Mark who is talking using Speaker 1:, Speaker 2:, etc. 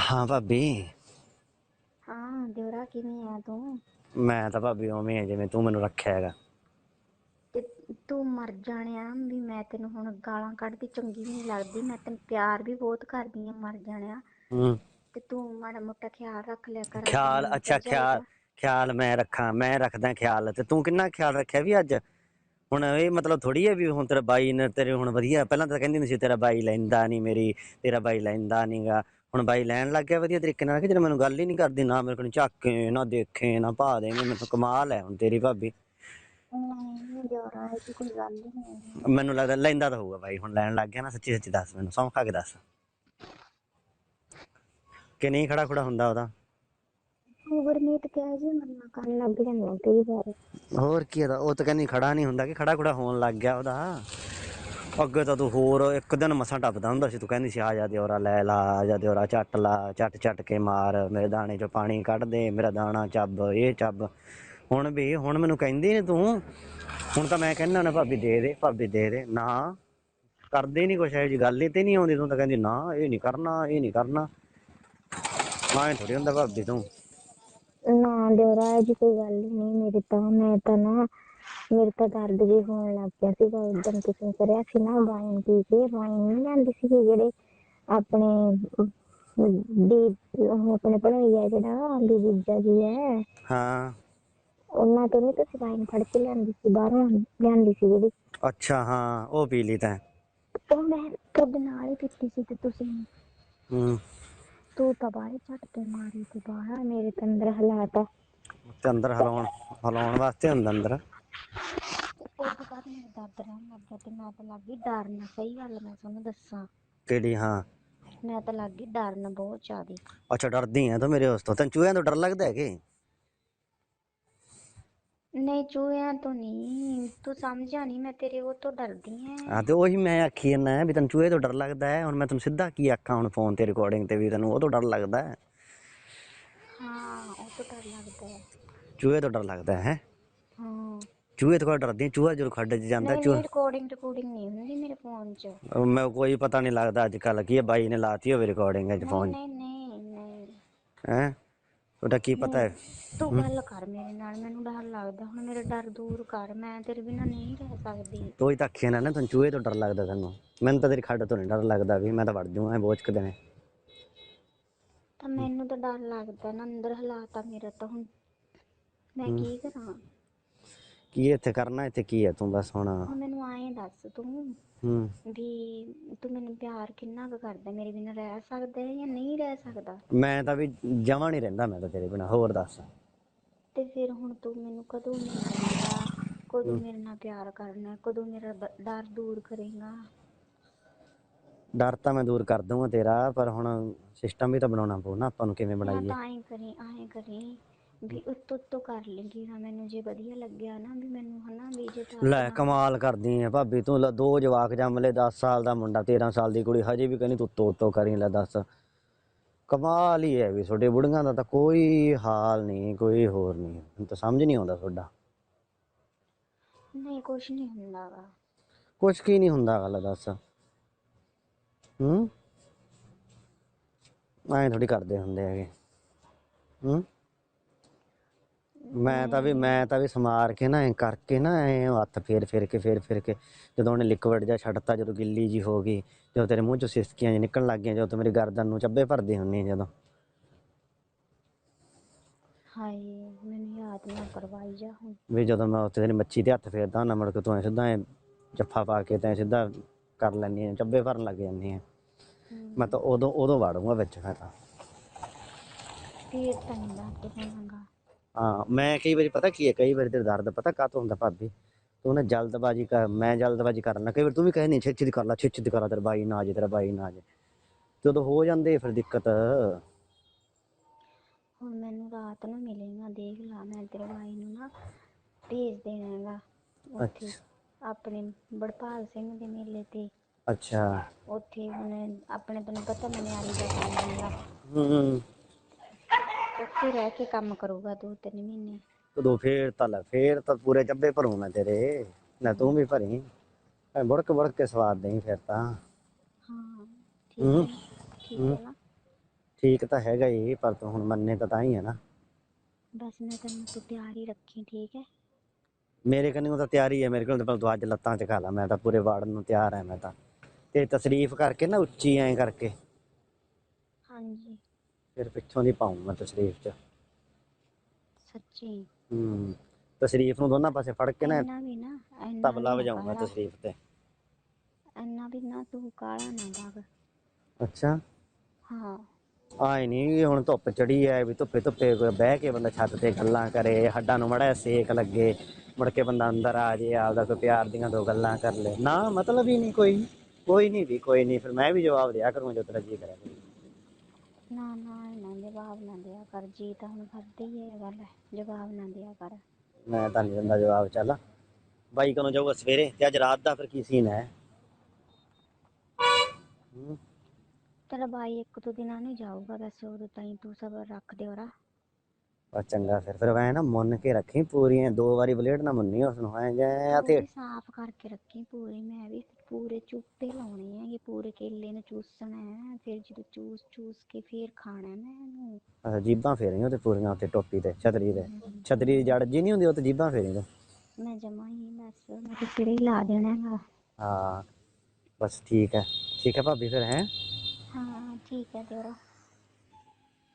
Speaker 1: ਹਾਂ ਭਾਬੀ।
Speaker 2: ਹਾਂ ਦਿਵਰਾ ਕਿਵੇਂ ਆ ਤੂੰ?
Speaker 1: ਮੈਂ ਤਾਂ ਭਾਬੀ ਉਵੇਂ ਆ ਜਿਵੇਂ ਤੂੰ ਮੈਨੂੰ ਰੱਖਿਆ ਹੈਗਾ।
Speaker 2: ਤੇ ਤੂੰ ਮਰ ਜਾਣਿਆ ਵੀ ਮੈਂ ਤੈਨੂੰ ਹੁਣ ਗਾਲਾਂ ਕੱਢਦੀ ਚੰਗੀ ਨਹੀਂ ਲੱਗਦੀ ਮੈਂ ਤੈਨੂੰ ਪਿਆਰ ਵੀ ਬਹੁਤ ਕਰਦੀ ਆ ਮਰ ਜਾਣਿਆ।
Speaker 1: ਹੂੰ।
Speaker 2: ਤੇ ਤੂੰ ਮਾੜਾ ਮੋਟਾ ਖਿਆਲ ਰੱਖ ਲਿਆ ਕਰ
Speaker 1: ਖਿਆਲ ਅੱਛਾ
Speaker 2: ਭਰਜਾਈ
Speaker 1: ਖਿਆਲ
Speaker 2: ਦਾ।
Speaker 1: ਖਿਆਲ ਮੈਂ ਰੱਖਾਂ ਮੈਂ ਰੱਖਦਾ ਖਿਆਲ। ਤੇ ਤੂੰ ਕਿੰਨਾ ਖਿਆਲ ਰੱਖਿਆ ਵੀ ਅੱਜ? ਹੁਣ ਇਹ ਮਤਲਬ ਥੋੜੀ ਹੈ ਵੀ ਹੁਣ ਤੇਰਾ ਬਾਈ ਨੇ ਤੇਰੇ ਹੁਣ ਵਧੀਆ ਪਹਿਲਾਂ ਤਾਂ ਕਹਿੰਦੀ ਹੁੰਦੀ ਸੀ ਤੇਰਾ ਬਾਈ ਲੈਂਦਾ ਨਹੀਂ ਮੇਰੀ ਤੇਰਾ ਬਾਈ ਲੈਂਦਾ ਨਹੀਂਗਾ ਹੁਣ ਬਾਈ ਲੈਣ ਲੱਗ ਗਿਆ ਵਧੀਆ ਤਰੀਕੇ ਨਾਲ ਕਿ ਜਦੋਂ ਮੈਨੂੰ ਗੱਲ ਹੀ ਨਹੀਂ ਕਰਦੀ ਨਾ ਮੇਰੇ ਕੋਲ ਝਾਕੇ ਨਾ ਦੇਖੇ ਨਾ ਭਾ ਦੇਂਗੇ ਮੈਨੂੰ ਕਮਾਲ ਹੈ ਹੁਣ ਤੇਰੀ ਭਾਬੀ।
Speaker 2: ਨਹੀਂ ਦਿਵਰਾ ਇਹ 'ਚ ਕੋਈ ਗੱਲ ਹੀ ਨਹੀਂ
Speaker 1: ਮੈਨੂੰ ਲੱਗਦਾ ਲੈਂਦਾ ਤਾਂ ਹੋਊਗਾ ਬਾਈ ਹੁਣ ਲੈਣ ਲੱਗ ਗਿਆ ਨਾ ਸੱਚੀ ਸੱਚੀ ਦੱਸ ਮੈਨੂੰ ਸੌਂ ਖਾ ਕੇ ਦੱਸ। ਕਿ ਨਹੀਂ ਖੜਾ ਖੜਾ ਹੁੰਦਾ ਉਹਦਾ?
Speaker 2: ਗੁਰਮੀਤ ਕਹਿ ਜੀ ਮਰਨਾ ਕਰਨ ਲੱਗ ਜਾਂਦਾ ਕਈ ਵਾਰ।
Speaker 1: ਹੋਰ ਕੀ ਇਹਦਾ ਉਹ ਤਾਂ ਕਹਿੰਦੀ ਖੜਾ ਨਹੀਂ ਹੁੰਦਾ ਕਿ ਖੜਾ ਖੜਾ ਹੋਣ ਲੱਗ ਗਿਆ ਉਹਦਾ। ਅੱਗੇ ਤਾਂ ਤੂੰ ਹੋਰ ਇੱਕ ਦਿਨ ਮਸਾਂ ਟੱਪਦਾ ਹੁੰਦਾ ਸੀ, ਤੂੰ ਕਹਿੰਦੀ ਸੀ, ਆ ਜਾ ਦਿਓਰਾ, ਲੈ ਲਾ, ਆ ਜਾ ਦਿਓਰਾ ਚੱਟ ਲਾ ਚੱਟ ਚੱਟ ਕੇ ਮਾਰ, ਮੇਰੇ ਦਾਣੇ ਚੋਂ ਪਾਣੀ ਕੱਢ ਦੇ, ਮੇਰਾ ਦਾਣਾ ਚੱਬ, ਇਹ ਚੱਬ। ਹੁਣ ਵੀ, ਹੁਣ ਮੈਨੂੰ ਕਹਿੰਦੀ ਨੇ ਤੂੰ, ਹੁਣ ਤਾਂ ਮੈਂ ਕਹਿੰਦਾ ਨਾ, ਭਾਬੀ ਦੇ ਦੇ, ਭਾਬੀ ਦੇ ਦੇ, ਨਾ। ਕਰਦੇ ਨਹੀਂ ਕੁਛ, ਇਹੋ ਜੀ ਗੱਲ ਹੀ ਤੇ ਨਹੀਂ ਆਉਂਦੀ, ਤੂੰ ਤਾਂ ਕਹਿੰਦੀ, ਨਾ, ਇਹ ਨਹੀਂ ਕਰਨਾ, ਇਹ ਨਹੀਂ ਕਰਨਾ। ਮੈਂ ਥੋੜੀ ਹੁੰਦਾ ਭਾਬੀ ਤੂੰ।
Speaker 2: ਨਾ ਦਿਵਰਾ ਇਹ ਕੋਈ ਗੱਲ ਨਹੀਂ, ਮੇਰੀ ਤਾਂ, ਮੈਂ ਤਾਂ ਨਾ ਮੇਰੇ ਤਾਂ ਦਰਦ ਵੀ ਹੋਣ ਲੱਗ ਗਿਆ ਸੀਗਾ ਉਦੋਂ ਤੁਸੀਂ ਕਰਿਆ ਸੀ ਨਾ ਵਾਈਨ ਪੀ ਕੇ ਵਾਈਨ ਨਹੀਂ ਲੈਂਦੇ ਸੀ ਜਿਹੜੇ ਆਪਣੇ ਦੀ ਉਹ ਆਪਣੇ ਪੜਾਈ ਆ ਜਿਹੜਾ ਦੀ ਜੀਜਾ ਜੀ ਹੈ।
Speaker 1: ਹਾਂ।
Speaker 2: ਉਹਨਾਂ ਤੋਂ ਨਹੀਂ ਤੁਸੀਂ ਵਾਈਨ ਫੜ ਕੇ ਲਿਆਂਦੀ ਸੀ ਬਾਹਰੋਂ ਲਿਆਂਦੀ ਸੀ ਜਿਹੜੀ।
Speaker 1: ਅੱਛਾ ਹਾਂ ਉਹ ਪੀ ਲਈ ਤੈਂ।
Speaker 2: ਉਹ ਮੈਂ ਤੁਹਾਡੇ ਨਾਲ ਹੀ ਪੀਤੀ ਸੀ ਤੇ ਤੁਸੀਂ
Speaker 1: ਹੂੰ।
Speaker 2: ਤੂੰ ਤਾਂ ਬਾਹਰ ਛੱਡ ਕੇ ਮਾਰੀ ਤੇ ਬਾਹਰ ਮੇਰੇ ਤੇ ਅੰਦਰ ਹਲਾਤਾ।
Speaker 1: ਤੇ ਅੰਦਰ ਹਲਾਉਣ ਹਲਾਉਣ ਵਾਸਤੇ ਹੁੰਦਾ ਅੰਦਰ।
Speaker 2: ਦਰਦ ਰਹਿਣ ਲੱਗ ਗਿਆ ਤੇ ਮੈਂ ਤਾਂ ਲੱਗ ਗਈ ਡਰਨ ਸਹੀ ਗੱਲ ਮੈਂ ਤੁਹਾਨੂੰ ਦੱਸਾਂ।
Speaker 1: ਕਿਹੜੀ? ਹਾਂ।
Speaker 2: ਮੈਂ ਤਾਂ ਲੱਗ ਗਈ ਡਰਨ ਬਹੁਤ ਜ਼ਿਆਦੀ।
Speaker 1: ਅੱਛਾ ਡਰਦੀ ਆ ਤੂੰ ਮੇਰੇ ਉਸ ਤੋਂ ਤੈਨੂੰ ਚੂਹਿਆਂ ਤੋਂ ਡਰ ਲੱਗਦਾ ਹੈ ਕਿ?
Speaker 2: ਨਹੀਂ ਚੂਹਿਆਂ ਤੋਂ ਨਹੀਂ। ਤੂੰ ਸਮਝਿਆ ਨਹੀਂ ਮੈਂ ਤੇਰੇ ਉਹ ਤੋਂ ਡਰਦੀ ਐ।
Speaker 1: ਹਾਂ ਤੇ ਉਹੀ ਮੈਂ ਆਖੀ ਜਾਂਦਾ ਵੀ ਤੈਨੂੰ ਚੂਹੇ ਤੋਂ ਡਰ ਲੱਗਦਾ ਹੈ ਹੁਣ ਮੈਂ ਤੈਨੂੰ ਸਿੱਧਾ ਕੀ ਆਖਾਂ ਹੁਣ ਫੋਨ ਤੇ ਰਿਕਾਰਡਿੰਗ ਤੇ ਵੀ ਤੈਨੂੰ ਉਹ ਤੋਂ ਡਰ ਲੱਗਦਾ ਹੈ
Speaker 2: ਹਾਂ ਉਹ ਤੋਂ ਡਰ ਲੱਗਦਾ ਹੈ
Speaker 1: ਚੂਹੇ ਤੋਂ ਡਰ ਲੱਗਦਾ ਹੈ
Speaker 2: ਹਾਂ।
Speaker 1: ਚੂਹੇ ਤੋਂ ਡਰਦੀ? ਚੂਹਾ ਜਦੋਂ ਖੱਡ 'ਚ ਜਾਂਦਾ
Speaker 2: ਨਹੀਂ
Speaker 1: ਚੂਹਾ
Speaker 2: ਰਿਕਾਰਡਿੰਗ ਰਿਕਾਰਡਿੰਗ ਨਹੀਂ ਹੁੰਦੀ ਮੇਰੇ ਫੋਨ 'ਚ।
Speaker 1: ਮੈਂ ਕੋਈ ਪਤਾ ਨਹੀਂ ਲੱਗਦਾ ਅੱਜ ਕੱਲ ਕੀ ਹੈ ਬਾਈ ਨੇ ਲਾਤੀ ਹੋਵੇ ਰਿਕਾਰਡਿੰਗ ਅੱਜ ਫੋਨ
Speaker 2: ਨਹੀਂ ਨਹੀਂ ਨਹੀਂ।
Speaker 1: ਹੈ? ਉਹਦਾ ਕੀ ਪਤਾ ਹੈ?
Speaker 2: ਤੂੰ ਗੱਲ ਕਰ ਮੇਰੇ ਨਾਲ ਮੈਨੂੰ ਡਰ ਲੱਗਦਾ ਹੁਣ ਮੇਰਾ ਡਰ ਦੂਰ ਕਰ ਮੈਂ ਤੇਰੇ ਬਿਨਾਂ ਨਹੀਂ ਰਹਿ ਸਕਦੀ।
Speaker 1: ਤੂੰ ਹੀ ਤਾਂ ਆਖਿਆ ਨਾ ਨਾ ਤੈਨੂੰ ਚੂਹੇ ਤੋਂ ਡਰ ਲੱਗਦਾ ਤੈਨੂੰ। ਮੈਨੂੰ ਤਾਂ ਤੇਰੀ ਖੱਡ ਤੋਂ ਨਹੀਂ ਡਰ ਲੱਗਦਾ ਵੀ ਮੈਂ ਤਾਂ ਵੜ ਜੂਆਂ ਬੋਝ ਕਦੇ ਨੇ।
Speaker 2: ਤਾਂ ਮੈਨੂੰ ਤਾਂ ਡਰ ਲੱਗਦਾ ਨਾ ਅੰਦਰ ਹਾਲਾਤ ਮੇਰਾ ਤਾਂ ਹੁਣ। ਮੈਂ ਕੀ ਕਰਾਂ?
Speaker 1: ਕੀ ਇੱਥੇ ਕਰਨਾ ਇੱਥੇ ਕੀ ਹੈ ਤੂੰ ਬਸ ਹੁਣ
Speaker 2: ਹੁਣ ਮੈਨੂੰ ਆਏ ਦੱਸ ਤੂੰ
Speaker 1: ਹੂੰ।
Speaker 2: ਵੀ ਤੂੰ ਮੈਨੂੰ ਪਿਆਰ ਕਿੰਨਾ ਕੁ ਕਰਦਾ? ਮੇਰੇ ਬਿਨਾਂ ਰਹਿ ਸਕਦਾ ਹੈ ਜਾਂ ਨਹੀਂ ਰਹਿ ਸਕਦਾ?
Speaker 1: ਮੈਂ ਤਾਂ ਵੀ ਜਮਾਂ ਨਹੀਂ ਰਹਿੰਦਾ ਮੈਂ ਤਾਂ ਤੇਰੇ ਬਿਨਾ ਹੋਰ ਦੱਸ।
Speaker 2: ਤੇ ਫਿਰ ਹੁਣ ਤੂੰ ਮੈਨੂੰ ਕਦੋਂ ਮਿਲੇਗਾ? ਕਦੋਂ ਮੇਰੇ ਨਾਲ ਪਿਆਰ ਕਰਨਾ ਕਦੋਂ ਮੇਰਾ ਬ- ਡਰ ਦੂਰ ਕਰੇਗਾ?
Speaker 1: ਡਰ ਤਾਂ ਮੈਂ ਦੂਰ ਕਰ ਦੂੰਗਾ ਤੇਰਾ ਪਰ ਹੁਣ ਸਿਸਟਮ ਵੀ ਤਾਂ ਬਣਾਉਣਾ ਪਊ ਨਾ ਆਪਾਂ ਨੂੰ ਕਿਵੇਂ ਬਣਾਈਏ?
Speaker 2: ਤਾਂ ਕਰੀ ਐਂ ਕਰੀ। ਵੀ ਉੱਤੋਂ ਉੱਤੋਂ ਕਰ ਲੇਗੀ ਨਾ ਮੈਨੂੰ ਜੇ ਵਧੀਆ ਲੱਗਿਆ ਨਾ ਵੀ ਮੈਨੂੰ ਹਨਾ ਵੀ ਜੇ ਤਾਂ
Speaker 1: ਲੈ ਕਮਾਲ ਕਰਦੀ ਐ ਭਾਬੀ ਤੂੰ। ਲੈ ਦੋ ਜਵਾਕ ਜੰਮ ਲੈ 10 ਸਾਲ ਦਾ ਮੁੰਡਾ 13 ਸਾਲ ਦੀ ਕੁੜੀ। ਹਜੇ ਵੀ ਕਹਿੰਦੀ ਤੂੰ ਤੋ ਤੋ ਕਰੀ ਲੈ ਦੱਸ। ਕਮਾਲ ਹੀ ਹੈ ਵੀ ਤੁਹਾਡੇ ਬੁੜੀਆਂ ਦਾ ਤਾਂ ਕੋਈ ਹਾਲ ਨਹੀਂ ਕੋਈ ਹੋਰ ਨਹੀਂ। ਮੈਨੂੰ ਤਾਂ ਸਮਝ ਨਹੀਂ ਆਉਂਦਾ ਤੁਹਾਡਾ।
Speaker 2: ਨਹੀਂ ਕੁਛ ਨਹੀਂ ਹੁੰਦਾ ਗਾ
Speaker 1: ਕੁਛ ਕੀ ਨਹੀਂ ਹੁੰਦਾ ਗੱਲ ਦੱਸ। ਹੂੰ? ਐਂ ਥੋੜੀ ਕਰਦੇ ਹੁੰਦੇ ਹੈਗੇ। ਹੂੰ? ਮੈਂ ਤਾਂ ਵੀ ਮੈਂ ਤਾਂ ਵੀ ਸਮਾਰ ਕੇ ਨਾ ਐ ਕਰਕੇ ਨਾ ਐ ਹੱਥ ਫੇਰ ਫੇਰ ਕੇ ਫੇਰ ਫੇਰ ਕੇ ਜਦੋਂ ਉਹਨੇ ਲਿਕਵਿਡ ਜਿਹਾ ਛੱਡਤਾ ਜਦੋਂ ਗਿੱਲੀ ਜੀ ਹੋ ਗਈ ਜਦੋਂ ਤੇਰੇ ਮੂੰਹ ਚੋਂ ਸਿਸਕੀਆਂ ਜਿਹੀਆਂ ਨਿਕਲਣ ਲੱਗ ਗਈਆਂ ਜਦੋਂ ਤੂੰ ਮੇਰੀ ਗਰਦਨ ਨੂੰ ਚੱਬੇ ਭਰਦੀ ਹੁੰਨੀ ਜਦੋਂ।
Speaker 2: ਹਾਏ ਮੈਨੂੰ ਯਾਦ ਨਾ ਕਰਵਾਈ ਜਾ ਹੁਣ।
Speaker 1: ਵੀ ਜਦੋਂ ਮੈਂ ਉੱਥੇ ਤੇਰੀ ਮੱਛੀ ਤੇ ਹੱਥ ਫੇਰਦਾ ਹੁੰਦਾ ਮੁੜ ਕੇ ਤੂੰ ਐ ਸਿੱਧਾ ਐ ਜੱਫਾ ਪਾ ਕੇ ਤੈਂ ਸਿੱਧਾ ਕਰ ਲੈਂਦੀ ਐ ਚੱਬੇ ਭਰਨ ਲੱਗ ਜਾਂਦੀ ਐ ਮੈਂ ਤਾਂ ਉਦੋਂ ਉਦੋਂ ਵਾੜੂੰਗਾ ਵਿੱਚ ਮੈਂ ਤਾਂ।
Speaker 2: ਫੇਰ ਤਾਂ ਹੋਣਾਗਾ
Speaker 1: ਹਾਂ ਮੈਂ ਕਈ ਵਾਰੀ ਪਤਾ ਕੀ ਹੈ ਕਈ ਵਾਰੀ ਤੇਰਾ ਦਰਦ ਪਤਾ ਕਾਹਤੋਂ ਹੁੰਦਾ ਭਾਬੀ? ਤੂੰ ਨਾ ਜਲਦਬਾਜੀ ਕਰ ਮੈਂ ਜਲਦਬਾਜੀ ਕਰਨ ਲੱਗਾ ਕਈ ਵਾਰ ਤੂੰ ਵੀ ਕਹਿੰਦੀ ਛੇਤੀ ਕਰ ਲੈ ਛੇਤੀ ਕਰ ਲੈ ਤੇਰਾ ਬਾਈ ਨਾ ਆ ਜੇ ਤੇਰਾ ਬਾਈ ਨਾ ਆ ਜੇ। ਜਦੋਂ ਹੋ ਜਾਂਦੇ ਫਿਰ ਦਿੱਕਤ।
Speaker 2: ਹੁਣ ਮੈਨੂੰ ਰਾਤ ਨੂੰ ਮਿਲੇਗਾ ਦੇਖ ਲਾ ਮੈਂ ਤੇਰੇ ਭਾਈ ਨੂੰ ਨਾ ਭੇਜ ਦੇਣਾਗਾ ਉੱਥੇ ਆਪਣੇ ਬੜਪਾਲ ਸਿੰਘ ਦੇ ਮੇਲੇ ਤੇ।
Speaker 1: ਅੱਛਾ।
Speaker 2: ਉੱਥੇ ਹੁਣ ਆਪਣੇ ਤੈਨੂੰ ਪਤਾ ਮਨਿਆਰੀ ਦਾ ਕੰਮ ਹੈਗਾ
Speaker 1: ਹੂੰ।
Speaker 2: ਉੱਥੇ ਰਹਿ ਕੇ ਕੰਮ ਕਰੂਗਾ ਦੋ ਤਿੰਨ ਮਹੀਨੇ।
Speaker 1: ਉਦੋਂ ਫੇਰ ਤਾਂ ਲੈ ਫੇਰ ਤਾਂ ਪੂਰੇ ਚੱਬੇ ਭਰੂ ਮੈਂ ਤੇਰੇ। ਨਾ ਤੂੰ ਵੀ ਭਰੀ। ਐ ਬੁੜਕ ਬੁੜਕ ਕੇ ਸਵਾਦ ਦੇਈ ਫਿਰ ਤਾਂ।
Speaker 2: ਹਾਂ ਠੀਕ
Speaker 1: ਹੂੰ
Speaker 2: ਹੈ ਨਾ? ਠੀਕ ਹੈ। ਨਾ।
Speaker 1: ਠੀਕ ਤਾਂ ਹੈਗਾ ਹੀ ਪਰ ਤੂੰ ਹੁਣ ਮੰਨੇ ਤਾਂ ਤਾਂ ਹੀ ਹੈ ਨਾ।
Speaker 2: ਬਸ ਮੈਂ ਤੈਨੂੰ ਤੂੰ ਤਿਆਰ ਹੀ ਰੱਖੀ ਠੀਕ ਹੈ?
Speaker 1: ਮੇਰੇ ਕੰਨੀ ਤਾਂ ਤਿਆਰੀ ਹੈ ਮੇਰੇ ਕੋਲ ਤਾਂ ਤੂੰ ਅੱਜ ਲੱਤਾਂ ਚ ਖਾ ਲਾ ਮੈਂ ਤਾਂ ਪੂਰੇ ਵਾੜਨ ਨੂੰ ਤਿਆਰ ਹਾਂ ਮੈਂ ਤਾਂ। ਤੇ ਤਸਰੀਫ ਕਰਕੇ ਨਾ ਉੱਚੀ ਐਂ ਕਰਕੇ।
Speaker 2: ਹਾਂਜੀ।
Speaker 1: ਫਿਰ ਪਿੱਛੋਂ ਦੀ ਪਾਉਂ ਮੈਂ ਤਸਰੀਫ ਚ।
Speaker 2: ਸੱਚੀ?
Speaker 1: ਹੂੰ ਤਸਰੀਫ ਨੂੰ ਦੋਨਾਂ ਪਾਸੇ ਫੜ ਕੇ ਨਾ
Speaker 2: ਇੰਨਾ ਵੀ ਨਾ ਇੰਨਾ
Speaker 1: ਤਬਲਾ
Speaker 2: ਵੀ ਨਾ
Speaker 1: ਤਸਰੀਫ ਤੇ।
Speaker 2: ਇੰਨਾ ਵੀ ਨਾ ਤੂੰ ਕਾਲਾ ਨਾ ਬਾਗ
Speaker 1: ਅੱਛਾ।
Speaker 2: ਹਾਂ।
Speaker 1: ਆਏ ਨਹੀਂ ਹੁਣ ਧੁੱਪ ਚੜੀ ਐ ਵੀ ਧੁੱਪੇ ਧੁੱਪੇ ਕੋਈ ਬਹਿ ਕੇ ਬੰਦਾ ਛੱਤ ਤੇ ਗੱਲਾਂ ਕਰੇ ਹੱਡਾਂ ਨੂੰ ਮੜਾ ਸੇਕ ਲੱਗੇ ਮੁੜ ਕੇ ਬੰਦਾ ਅੰਦਰ ਆ ਜੇ ਆਪਦਾ ਕੋਈ ਪਿਆਰ ਦੀਆਂ ਦੋ ਗੱਲਾਂ ਕਰ ਲੈ। ਨਾ ਮਤਲਬ ਹੀ ਨਹੀਂ ਕੋਈ। ਕੋਈ ਨਹੀਂ ਵੀ ਕੋਈ ਨਹੀਂ ਫਿਰ ਮੈਂ ਵੀ ਜਵਾਬ ਦਿਆ ਕਰੂੰ ਜੋ ਤੇਰਾ ਜੀ ਕਰੇ।
Speaker 2: ਜਵਾਬ ਨਾ ਦਿਆ ਕਰ ਜੀ ਤਾਂ ਹੁਣ ਕਰਦੀ ਹੀ ਇਹ ਗੱਲ ਹੈ ਜਵਾਬ ਨਾ ਦਿਆ ਕਰ।
Speaker 1: ਮੈਂ ਤਾਂ ਨਹੀਂ ਦਿੰਦਾ ਜਵਾਬ ਚੱਲ। ਬਾਈ ਕਦੋਂ ਜਾਊਗਾ ਸਵੇਰੇ? ਤੇ ਅੱਜ ਰਾਤ ਦਾ ਫਿਰ ਕੀ ਸੀਨ ਹੈ? ਹੂੰ।
Speaker 2: ਤੇਰਾ ਬਾਈ ਇੱਕ ਦੋ ਦਿਨਾਂ ਨੂੰ ਜਾਊਗਾ ਬਸ ਉਦੋਂ ਤਾਈਂ ਤੂੰ ਸਬਰ ਰੱਖ ਦੇ ਔਰਾ
Speaker 1: ਬਸ ਚੰਗਾ ਫਿਰ ਫਿਰ ਮੈਂ ਨਾ ਮੁੰਨ ਕੇ ਰੱਖੀ ਪੂਰੀਆਂ ਦੋ ਵਾਰੀ ਬਲੇਡ ਨਾ ਮੁੰਨੀ ਉਸ ਨੂੰ ਐ ਜੈ ਤੇ
Speaker 2: ਪੂਰੀ ਸਾਫ਼ ਕਰਕੇ ਰੱਖੀ ਪੂਰੀ ਮੈਂ ਵੀ ਪੂਰੇ ਚੁੱਪੇ ਲਾਉਣੇ ਹੈਗੇ ਪੂਰੇ ਕੇਲੇ ਨੂੰ ਚੂਸਣਾ ਹੈ ਫਿਰ ਜਦੋਂ ਚੂਸ ਚੂਸ ਕੇ ਫਿਰ ਖਾਣਾ ਮੈਂ ਇਹਨੂੰ।
Speaker 1: ਅੱਛਾ, ਜੀਬਾਂ ਫੇਰੀਆਂ ਤੇ ਪੂਰੀਆਂ ਉੱਤੇ ਟੋਪੀ ਤੇ ਛਤਰੀ ਤੇ। ਛਤਰੀ ਦੀ ਜੜ ਜੀ ਨਹੀਂ ਹੁੰਦੀ ਉਹ ਤੇ ਜੀਬਾਂ ਫੇਰੀਆਂ
Speaker 2: ਮੈਂ ਜਮਾ ਹੀ ਬਸ ਮੈਂ ਤੇ ਸਿਰੇ ਹੀ ਲਾ ਦੇਣਾ ਹੈਗਾ।
Speaker 1: ਹਾਂ ਬਸ ਠੀਕ ਹੈ। ਠੀਕ ਹੈ ਭਾਬੀ ਫਿਰ ਹੈ?
Speaker 2: ਹਾਂ ਠੀਕ ਹੈ ਤੇਰਾ